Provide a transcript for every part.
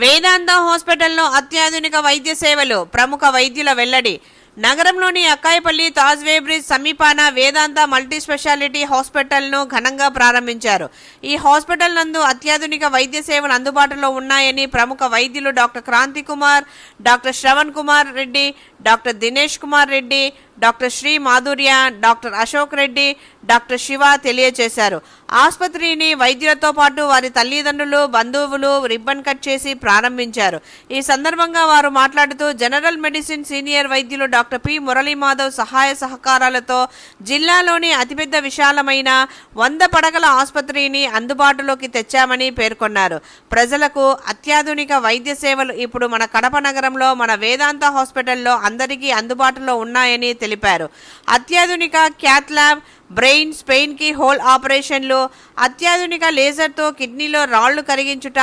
వేదాంత హాస్పిటల్లో అత్యాధునిక వైద్య సేవలు ప్రముఖ వైద్యుల వెల్లడి. నగరంలోని అక్కాయపల్లి తాజ్వే బ్రిడ్జ్ సమీపాన వేదాంత మల్టీ స్పెషాలిటీ హాస్పిటల్ను ఘనంగా ప్రారంభించారు. ఈ హాస్పిటల్ నందు అత్యాధునిక వైద్య సేవలు అందుబాటులో ఉన్నాయని ప్రముఖ వైద్యులు doctor Kranti Kumar doctor Shravan Kumar Reddy doctor Dinesh Kumar Reddy doctor Sri Madhurya doctor Ashok Reddy doctor Shiva తెలియజేశారు ఆసుపత్రిని వైద్యులతో పాటు వారి తల్లిదండ్రులు బంధువులు రిబ్బన్ కట్ చేసి ప్రారంభించారు. ఈ సందర్భంగా వారు మాట్లాడుతూ జనరల్ మెడిసిన్ సీనియర్ వైద్యులు డాక్టర్ పి మురళీ మాధవ్ సహాయ సహకారాలతో జిల్లాలోని అతిపెద్ద విశాలమైన వంద పడకల ఆసుపత్రిని అందుబాటులోకి తెచ్చామని పేర్కొన్నారు. ప్రజలకు అత్యాధునిక వైద్య సేవలు ఇప్పుడు మన కడప నగరంలో మన వేదాంత హాస్పిటల్లో అందరికీ అందుబాటులో ఉన్నాయని తెలిపారు. అత్యాధునిక క్యాత్ ల్యాబ్ బ్రెయిన్ స్పెయిన్కి హోల్ ఆపరేషన్లు అత్యాధునిక లేజర్తో కిడ్నీలో రాళ్ళు కరిగించుట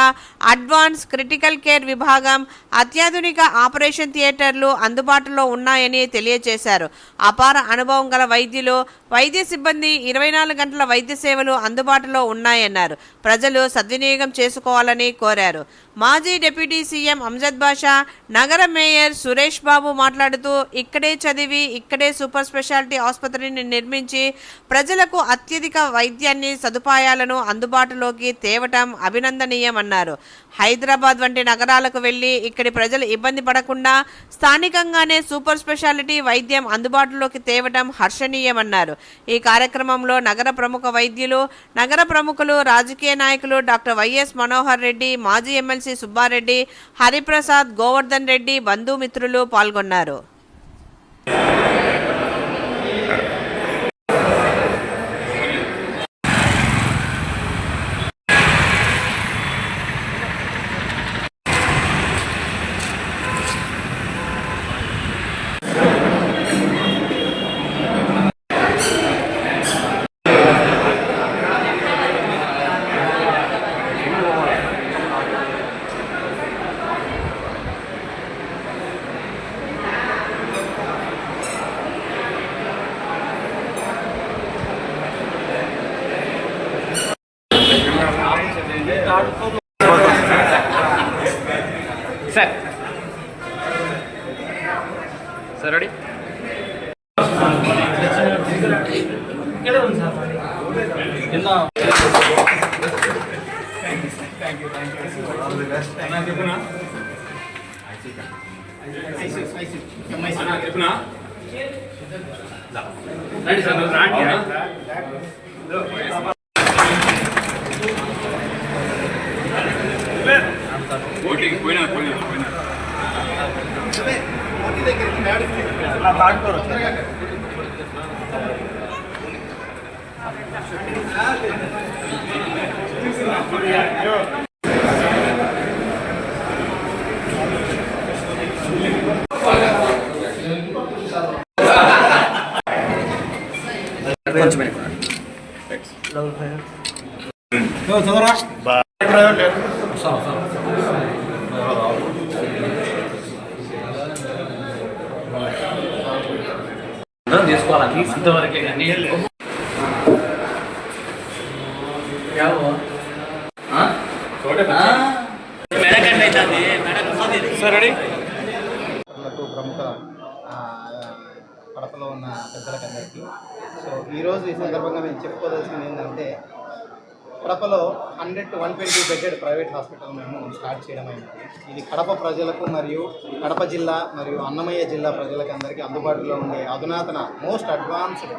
అడ్వాన్స్ క్రిటికల్ కేర్ విభాగం అత్యాధునిక ఆపరేషన్ థియేటర్లు అందుబాటులో ఉన్నాయని తెలియజేశారు. అపార అనుభవం గల వైద్యులు వైద్య సిబ్బంది ఇరవై నాలుగు గంటల వైద్య సేవలు అందుబాటులో ఉన్నాయన్నారు. ప్రజలు సద్వినియోగం చేసుకోవాలని కోరారు. మాజీ డిప్యూటీ సీఎం అంజద్ బాషా నగర మేయర్ సురేష్ బాబు మాట్లాడుతూ ఇక్కడే చదివి ఇక్కడే సూపర్ స్పెషాలిటీ ఆసుపత్రిని నిర్మించి ప్రజలకు అత్యధిక వైద్యాన్ని సదుపాయాలను అందుబాటులోకి తేవటం అభినందనీయమన్నారు. హైదరాబాద్ వంటి నగరాలకు వెళ్ళి ఇక్కడి ప్రజలు ఇబ్బంది పడకుండా స్థానికంగానే సూపర్ స్పెషాలిటీ వైద్యం అందుబాటులోకి తేవటం హర్షణీయమన్నారు. ఈ కార్యక్రమంలో నగర ప్రముఖ వైద్యులు నగర ప్రముఖులు రాజకీయ నాయకులు డాక్టర్ వైఎస్ మనోహర్ రెడ్డి మాజీ ఎమ్మెల్సీ సుబ్బారెడ్డి హరిప్రసాద్ గోవర్ధన్ రెడ్డి బంధుమిత్రులు పాల్గొన్నారు. సార్ సార్ రెడీ రండి సార్ రాండి ఓటింగ్ పోయినా పోయినా పోయినా కొంచెం తీసుకోవాలి ఇంతవరకే కానీ. ప్రముఖ ఆ, కడపలో ఉన్న పెద్దలకు అందరికీ సో ఈరోజు ఈ సందర్భంగా మేము చెప్పుకోదలసింది ఏంటంటే కడపలో hundred one twenty bedded private hospital మేము స్టార్ట్ చేయడం అయింది. ఇది కడప ప్రజలకు మరియు కడప జిల్లా మరియు అన్నమయ్య జిల్లా ప్రజలకు అందరికీ అందుబాటులో ఉండే అధునాతన మోస్ట్ అడ్వాన్స్డ్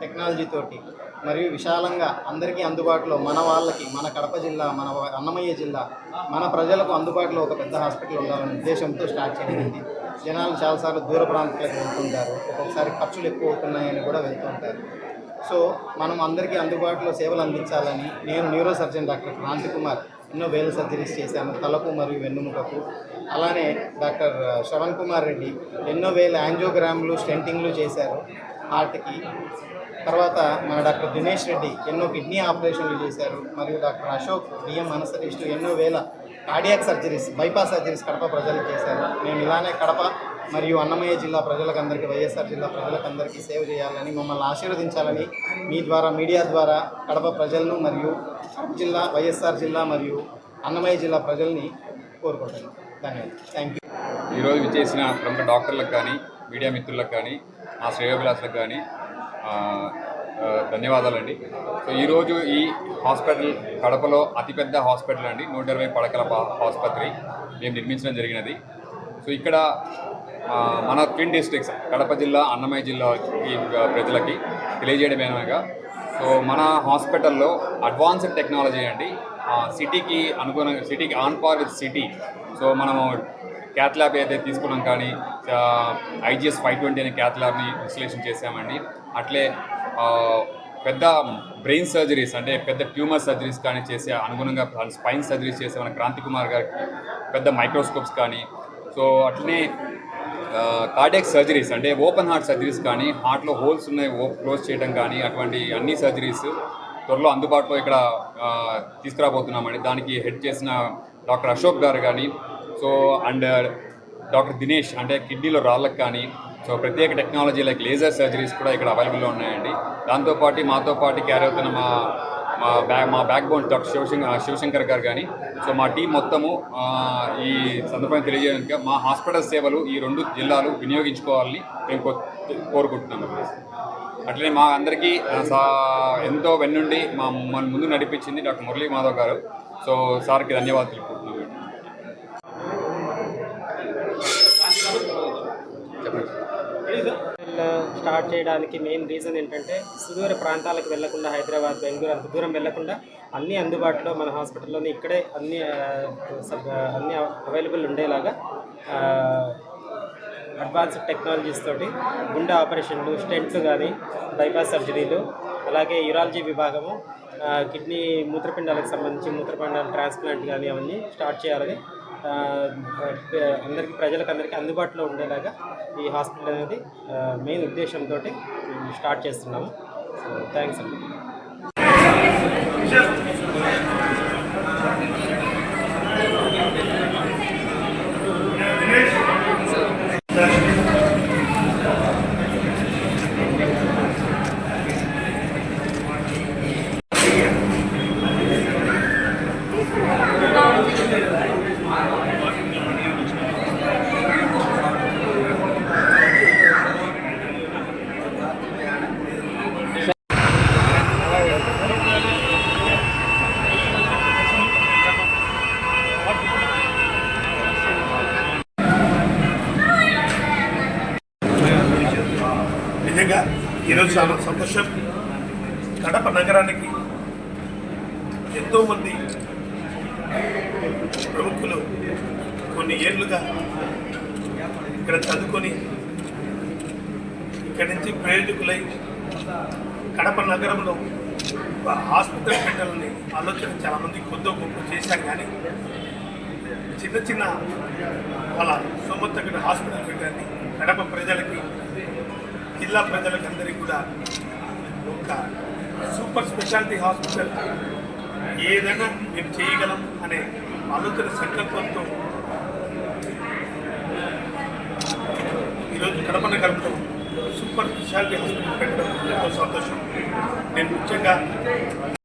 టెక్నాలజీ తోటి మరియు విశాలంగా అందరికీ అందుబాటులో మన వాళ్ళకి మన కడప జిల్లా మన వా- అన్నమయ్య జిల్లా మన ప్రజలకు అందుబాటులో ఒక పెద్ద హాస్పిటల్ ఉండాలనే ఉద్దేశంతో స్టార్ట్ చేయబడింది జనాలు చాలాసార్లు దూర ప్రాంతాలకు వెళ్తుంటారు. ఒక్కొక్కసారి ఖర్చులు ఎక్కువ అవుతున్నాయని కూడా వెళ్తుంటారు. సో మనం అందరికీ అందుబాటులో సేవలు అందించాలని నేను neuro surgeon doctor Kranti Kumar ఎన్నో వేల సర్జరీస్ చేశాను తలకు మరియు వెన్నుముకకు. అలానే డాక్టర్ శ్రవణ్ కుమార్ రెడ్డి ఎన్నో వేల యాంజియోగ్రామ్లు స్టెంటింగ్లు చేశారు హార్ట్కి. తర్వాత మన డాక్టర్ దినేష్ రెడ్డి ఎన్నో కిడ్నీ ఆపరేషన్లు చేశారు మరియు డాక్టర్ అశోక్ బిఎం అనసరిస్టు ఎన్నో వేల cardiac surgeries bypass surgeries Kadapa ప్రజలు చేశారు. మేము ఇలానే కడప మరియు అన్నమయ్య జిల్లా ప్రజలకందరికీ వైఎస్ఆర్ జిల్లా ప్రజలకందరికీ సేవ చేయాలని మమ్మల్ని ఆశీర్వదించాలని మీ ద్వారా మీడియా ద్వారా కడప ప్రజలను మరియు జిల్లా వైఎస్ఆర్ జిల్లా మరియు అన్నమయ్య జిల్లా ప్రజల్ని కోరుకుంటున్నాను ధన్యవాదాలు. థ్యాంక్ యూ ఈరోజు విచ్చేసిన ప్రముఖ డాక్టర్లకు కానీ మీడియా మిత్రులకు కానీ మా శ్రేయోభిలాసులకు కానీ ధన్యవాదాలండి. సో ఈరోజు ఈ హాస్పిటల్ కడపలో అతిపెద్ద హాస్పిటల్ అండి. నూట ఇరవై పడకల పా- ఆసుపత్రి మేము నిర్మించడం జరిగినది. సో ఇక్కడ మన ట్విన్ డిస్ట్రిక్ట్స్ కడప జిల్లా అన్నమయ్య జిల్లా ఈ ప్రజలకి తెలియజేయడం ఏమనగా సో మన హాస్పిటల్లో అడ్వాన్స్డ్ టెక్నాలజీ అండి. సిటీకి అనుగుణంగా సిటీకి on par with city so మనము క్యాత్ ల్యాబ్ ఏదైతే తీసుకున్నాం కానీ ఐజిఎస్ ఫైవ్ ట్వంటీ అనే క్యాత్ ల్యాబ్ని ఇన్స్టలేషన్ చేసామండి అట్లే పెద్ద బ్రెయిన్ సర్జరీస్ అంటే పెద్ద ట్యూమర్ సర్జరీస్ కానీ చేసే అనుగుణంగా స్పైన్ సర్జరీస్ చేసే మన క్రాంతి కుమార్ గారికి పెద్ద మైక్రోస్కోప్స్ కానీ సో అట్లనే కార్డియాక్ సర్జరీస్ అంటే ఓపెన్ హార్ట్ సర్జరీస్ కానీ హార్ట్లో హోల్స్ ఉన్నాయి ఓ క్లోజ్ చేయడం కానీ అటువంటి అన్ని సర్జరీస్ త్వరలో అందుబాటులో ఇక్కడ తీసుకురాబోతున్నామండి. దానికి హెడ్ చేసిన డాక్టర్ అశోక్ గారు కానీ సో అండ్ డాక్టర్ దినేష్ అంటే కిడ్నీలో రాళ్ళకు కానీ సో ప్రత్యేక టెక్నాలజీ లైక్ లేజర్ సర్జరీస్ కూడా ఇక్కడ అవైలబుల్లో ఉన్నాయండి. దాంతోపాటు మాతో పాటు క్యారీ అవుతున్న మా మా బ్యాక్ మా backbone doctor Shivshankar Shivshankar గారు కానీ సో మా టీం మొత్తము ఈ సందర్భాన్ని తెలియజేయడానికి మా హాస్పిటల్ సేవలు ఈ రెండు జిల్లాలు వినియోగించుకోవాలని మేము కో- కోరుకుంటున్నాము. అట్లనే మా అందరికీ సా- ఎంతో వెన్నుండి మా మమ్మల్ని ముందు నడిపించింది డాక్టర్ మురళీ మాధవ్ గారు. సో సార్కి ధన్యవాదాలు. స్టార్ట్ చేయడానికి మెయిన్ రీజన్ ఏంటంటే సుదూర ప్రాంతాలకు వెళ్ళకుండా హైదరాబాద్ బెంగళూరు అంత దూరం వెళ్ళకుండా అన్ని అందుబాటులో మన హాస్పిటల్లోనే ఇక్కడే అన్ని సబ్- అన్ని అవైలబుల్ ఉండేలాగా అడ్వాన్స్డ్ టెక్నాలజీస్ తోటి గుండె ఆపరేషన్లు స్టెంట్స్ కానీ బైపాస్ సర్జరీలు అలాగే యూరాలజీ విభాగము కిడ్నీ మూత్రపిండాలకు సంబంధించి మూత్రపిండాల ట్రాన్స్ప్లాంట్ కానీ అవన్నీ స్టార్ట్ చేయాలని అందరికి ప్రజలకు అందరికీ అందుబాటులో ఉండేలాగా ఈ హాస్పిటల్ అనేది మెయిన్ ఉద్దేశంతో స్టార్ట్ చేస్తున్నాము. సో థ్యాంక్స్ అండి నిజంగా ఈరోజు చాలా సంతోషం కడప నగరానికి ఎంతోమంది ప్రముఖులు కొన్ని ఏళ్ళుగా ఇక్కడ చదువుకొని ఇక్కడి నుంచి ప్రయోజకులై కడప నగరంలో హాస్పిటల్ పెట్టాలని ఆలోచన చాలామంది కొద్దో గొప్ప చేశారు కానీ చిన్న చిన్న వాళ్ళ సొమ్మత్తగడ హాస్పిటల్ పెట్టాలని కడప ప్రజలకి జిల్లా ప్రజలకందరికీ కూడా ఒక సూపర్ స్పెషాలిటీ హాస్పిటల్ ఏదైనా మేము చేయగలం అనే ఆలోచన సంకల్పంతో ఈరోజు కడప నగరంలో సూపర్ స్పెషాలిటీ హాస్పిటల్ పెట్టడం ఎంతో సంతోషం. నేను ముఖ్యంగా